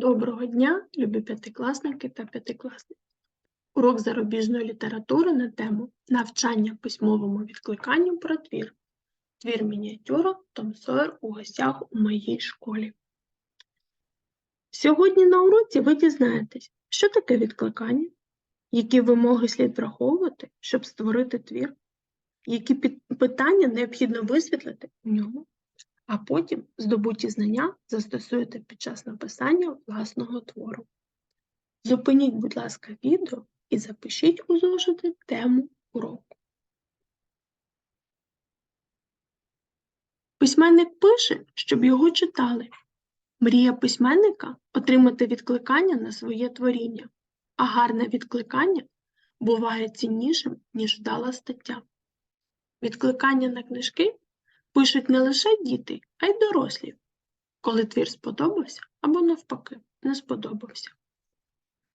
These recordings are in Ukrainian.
Доброго дня, любі п'ятикласники та п'ятикласники. Урок зарубіжної літератури на тему Навчання письмовому відкликанню про твір. Твір мініатюра Том Сойер у гостях у моїй школі. Сьогодні на уроці ви дізнаєтесь, що таке відкликання, які вимоги слід враховувати, щоб створити твір, які питання необхідно висвітлити в ньому, а потім здобуті знання застосуєте під час написання власного твору. Зупиніть, будь ласка, відео і запишіть у зошити тему уроку. Письменник пише, щоб його читали. Мрія письменника отримати відкликання на своє творіння, а гарне відкликання буває ціннішим, ніж вдала стаття. Відкликання на книжки пишуть не лише діти, а й дорослі, коли твір сподобався або навпаки не сподобався.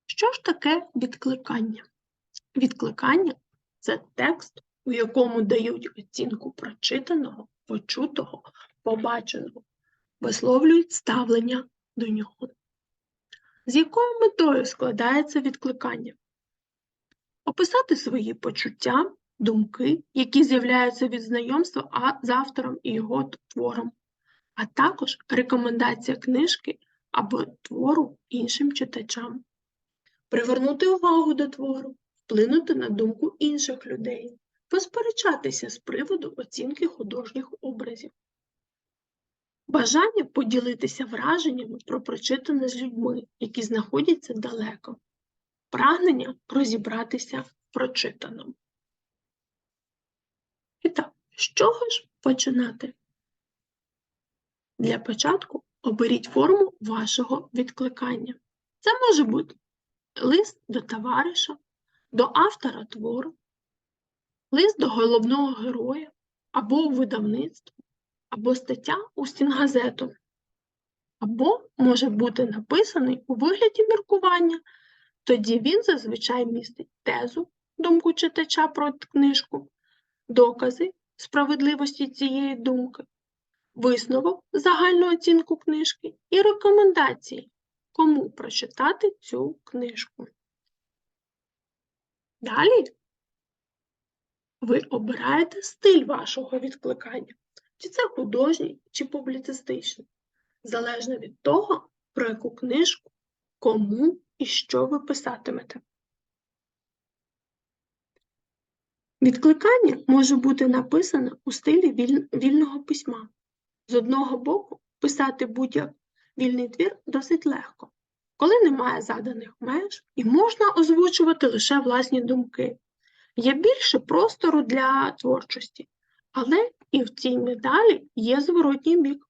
Що ж таке відкликання? Відкликання це текст, у якому дають оцінку прочитаного, почутого, побаченого, висловлюють ставлення до нього. З якою метою складається відкликання? Описати свої почуття, думки, які з'являються від знайомства а- з автором і його твором, а також рекомендація книжки або твору іншим читачам, привернути увагу до твору, вплинути на думку інших людей, посперечатися з приводу оцінки художніх образів. Бажання поділитися враженнями про прочитане з людьми, які знаходяться далеко, прагнення розібратися в прочитаному. І так, з чого ж починати? Для початку оберіть форму вашого відкликання. Це може бути лист до товариша, до автора твору, лист до головного героя або у видавництво, або стаття у стінгазету, або може бути написаний у вигляді міркування, тоді він зазвичай містить тезу, думку читача про книжку, докази справедливості цієї думки, висновок, загальну оцінку книжки і рекомендації, кому прочитати цю книжку. Далі ви обираєте стиль вашого відкликання, чи це художній, чи публіцистичний, залежно від того, про яку книжку, кому і що ви писатимете. Відкликання може бути написане у стилі віль- вільного письма. З одного боку, писати будь-як вільний твір досить легко, коли немає заданих меж і можна озвучувати лише власні думки. Є більше простору для творчості, але і в цій медалі є зворотній бік.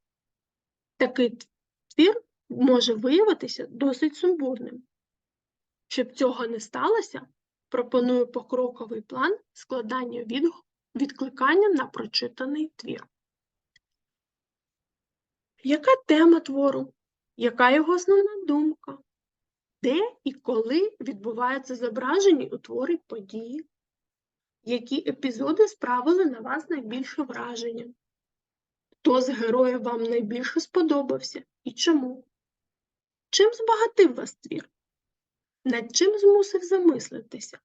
Такий твір може виявитися досить сумбурним. Щоб цього не сталося, пропоную покроковий план складання від... відкликання на прочитаний твір. Яка тема твору? Яка його основна думка? Де і коли відбуваються зображені у творі події? Які епізоди справили на вас найбільше враження? Хто з героїв вам найбільше сподобався і чому? Чим збагатив вас твір? Над чим змусив замислитися?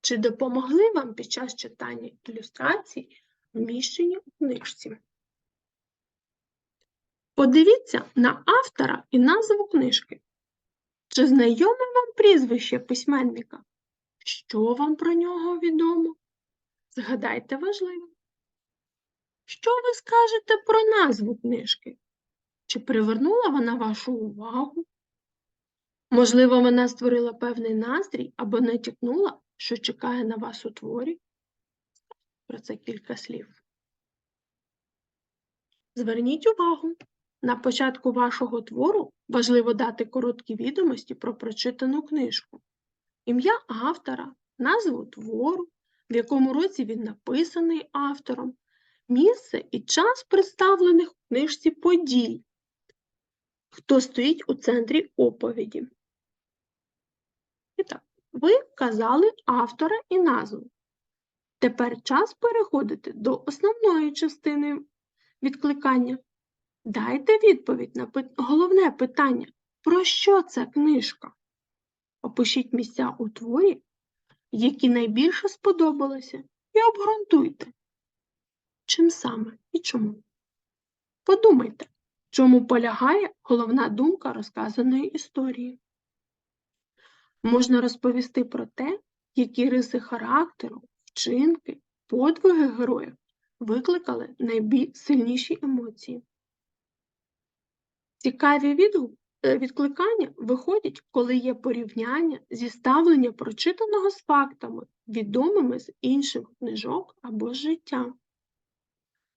Чи допомогли вам під час читання ілюстрацій, вміщені у книжці? Подивіться на автора і назву книжки. Чи знайоме вам прізвище письменника? Що вам про нього відомо? Згадайте важливо. Що ви скажете про назву книжки? Чи привернула вона вашу увагу? Можливо, вона створила певний настрій або натякнула, що чекає на вас у творі? Про це кілька слів. Зверніть увагу, на початку вашого твору важливо дати короткі відомості про прочитану книжку, ім'я автора, назву твору, в якому році він написаний автором, місце і час представлених у книжці подій, хто стоїть у центрі оповіді. І так, ви вказали автора і назву. Тепер час переходити до основної частини відкликання. Дайте відповідь на головне питання, Про що ця книжка? Опишіть місця у творі, які найбільше сподобалися, і обґрунтуйте. Чим саме і чому? Подумайте, чому полягає головна думка розказаної історії. Можна розповісти про те, які риси характеру, вчинки, подвиги героїв викликали найсильніші емоції. Цікаві Е, відкликання виходять, коли є порівняння зіставлення прочитаного з фактами, відомими з інших книжок або життя.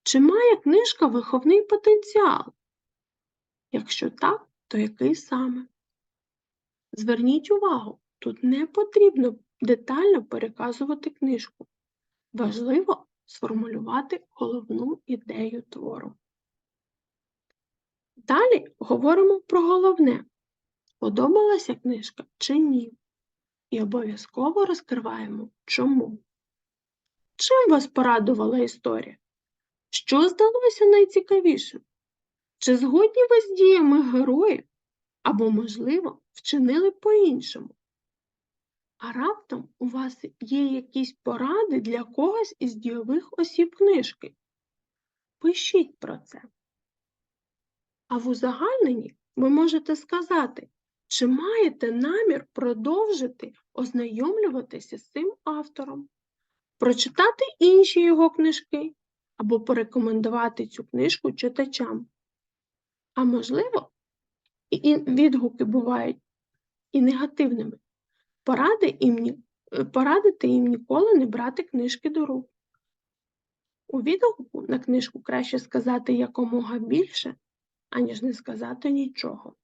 Чи має книжка виховний потенціал? Якщо так, то який саме? Зверніть увагу, тут не потрібно детально переказувати книжку. Важливо сформулювати головну ідею твору. Далі говоримо про головне, подобалася книжка чи ні. І обов'язково розкриваємо чому. Чим вас порадувала історія? Що здалося найцікавішим? Чи згодні ви з діями героїв або, можливо, вчинили по-іншому? А раптом у вас є якісь поради для когось із дійових осіб книжки? Пишіть про це. А в узагальненні ви можете сказати, чи маєте намір продовжити ознайомлюватися з цим автором, прочитати інші його книжки або порекомендувати цю книжку читачам. А можливо, і відгуки бувають і негативними. Поради їм, порадити їм ніколи не брати книжки до рук. У відгуку на книжку краще сказати якомога більше, аніж не сказати нічого.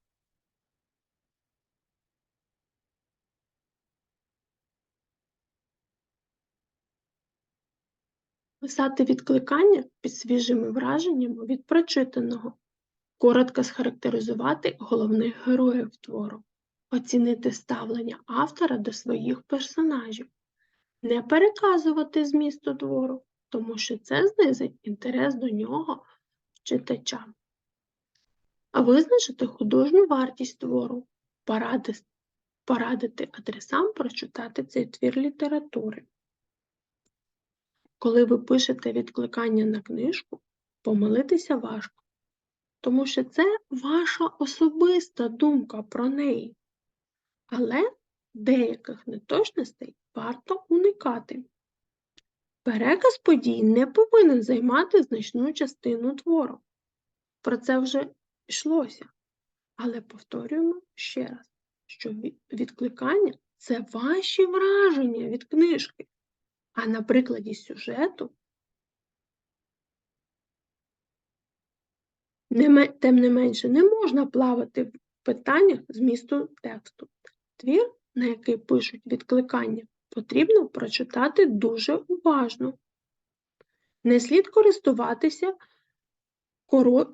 Писати відкликання під свіжими враженнями від прочитаного, коротко схарактеризувати головних героїв твору, оцінити ставлення автора до своїх персонажів, не переказувати змісту твору, тому що це знизить інтерес до нього читача. А визначити художню вартість твору, порадити адресам прочитати цей твір літератури. Коли ви пишете відкликання на книжку, помилитися важко, тому що це ваша особиста думка про неї, але деяких неточностей варто уникати. Переказ подій не повинен займати значну частину твору. Про це вже йшлося. Але повторюємо ще раз, що відкликання це ваші враження від книжки, а на прикладі сюжету, тим не менше, не можна плавати в питаннях змісту тексту. Твір, на який пишуть відкликання, потрібно прочитати дуже уважно. Не слід користуватися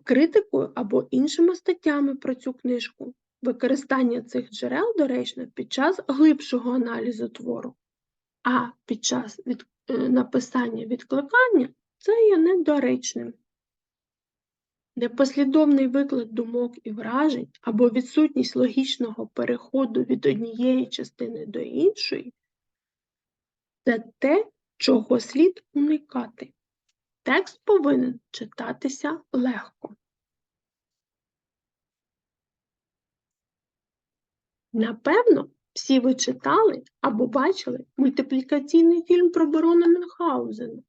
критикою або іншими статтями про цю книжку. Використання цих джерел доречно під час глибшого аналізу твору, а під час від, е, написання відкликання це є недоречним. Непослідовний виклад думок і вражень або відсутність логічного переходу від однієї частини до іншої це те, чого слід уникати. Текст повинен читатися легко. Напевно, всі ви читали або бачили мультиплікаційний фільм про барона Мюнхгаузена,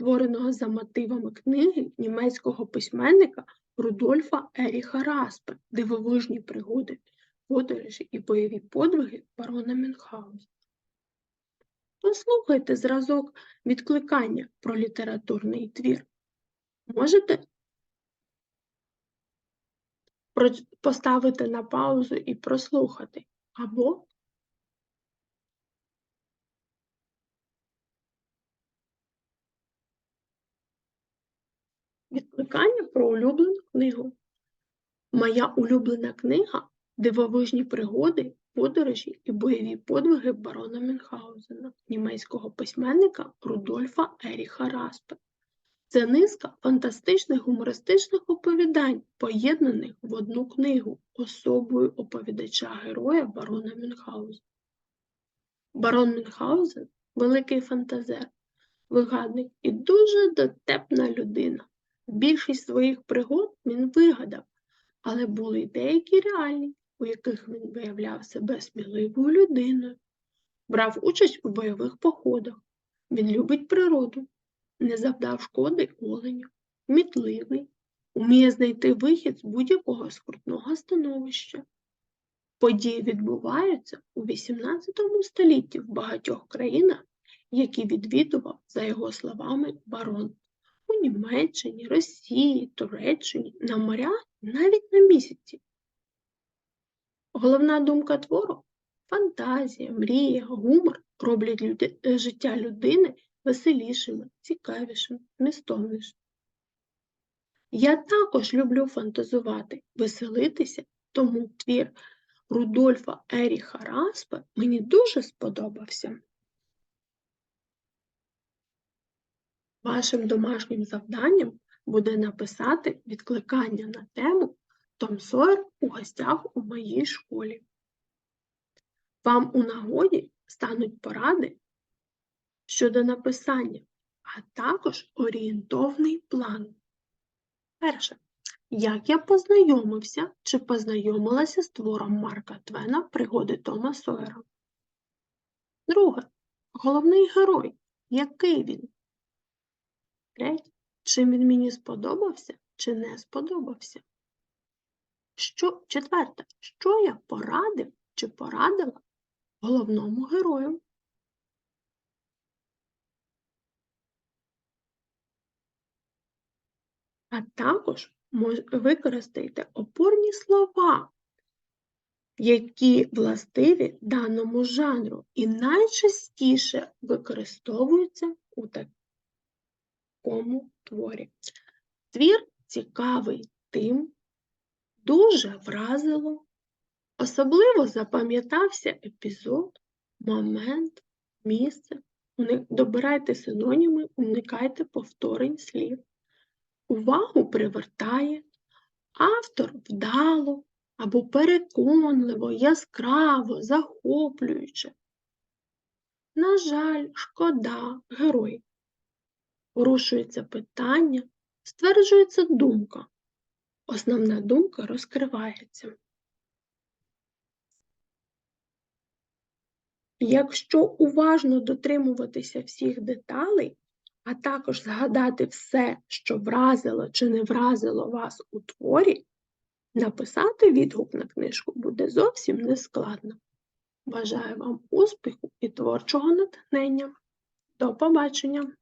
створеного за мотивами книги німецького письменника Рудольфа Еріха Распе Дивовижні пригоди, подорожі і бойові подвиги барона Мюнхгаузена. Послухайте зразок відкликання про літературний твір. Можете поставити на паузу і прослухати, або відкликання про улюблену книгу. Моя улюблена книга Дивовижні пригоди Подорожі і бойові подвиги барона Мюнхгаузена, німецького письменника Рудольфа Еріха Распе. Це низка фантастичних гумористичних оповідань, поєднаних в одну книгу особою оповідача-героя барона Мюнхгаузена. Барон Мюнхгаузен – великий фантазер, вигадник і дуже дотепна людина. Більшість своїх пригод він вигадав, але були й деякі реальні, у яких він виявляв себе сміливою людиною, брав участь у бойових походах. Він любить природу, не завдав шкоди оленю, мітливий, уміє знайти вихід з будь-якого скрутного становища. Події відбуваються у XVIII столітті в багатьох країнах, які відвідував, за його словами, барон у Німеччині, Росії, Туреччині, на морях, навіть на місяці. Головна думка твору фантазія, мрія, гумор роблять люди, е, життя людини веселішими, цікавішими, змістовнішими. Я також люблю фантазувати, веселитися, тому твір Рудольфа Еріха Распа мені дуже сподобався. Вашим домашнім завданням буде написати відкликання на тему Том Сойер у гостях у моїй школі. Вам у нагоді стануть поради щодо написання, а також орієнтовний план. Перше. Як я познайомився чи познайомилася з твором Марка Твена Пригоди Тома Сойера? Друге. Головний герой. Який він? Третє. Чим він мені сподобався чи не сподобався? Що, четверте, що я порадив чи порадила головному герою? А також використайте опорні слова, які властиві даному жанру і найчастіше використовуються у такому творі. Твір цікавий тим, дуже вразило, особливо запам'ятався епізод, момент, місце. Добирайте синоніми, уникайте повторень слів. Увагу привертає автор вдало або переконливо, яскраво, захоплююче. На жаль, шкода, герой. Порушується питання, стверджується думка. Основна думка розкривається. Якщо уважно дотримуватися всіх деталей, а також згадати все, що вразило чи не вразило вас у творі, написати відгук на книжку буде зовсім нескладно. Бажаю вам успіху і творчого натхнення. До побачення!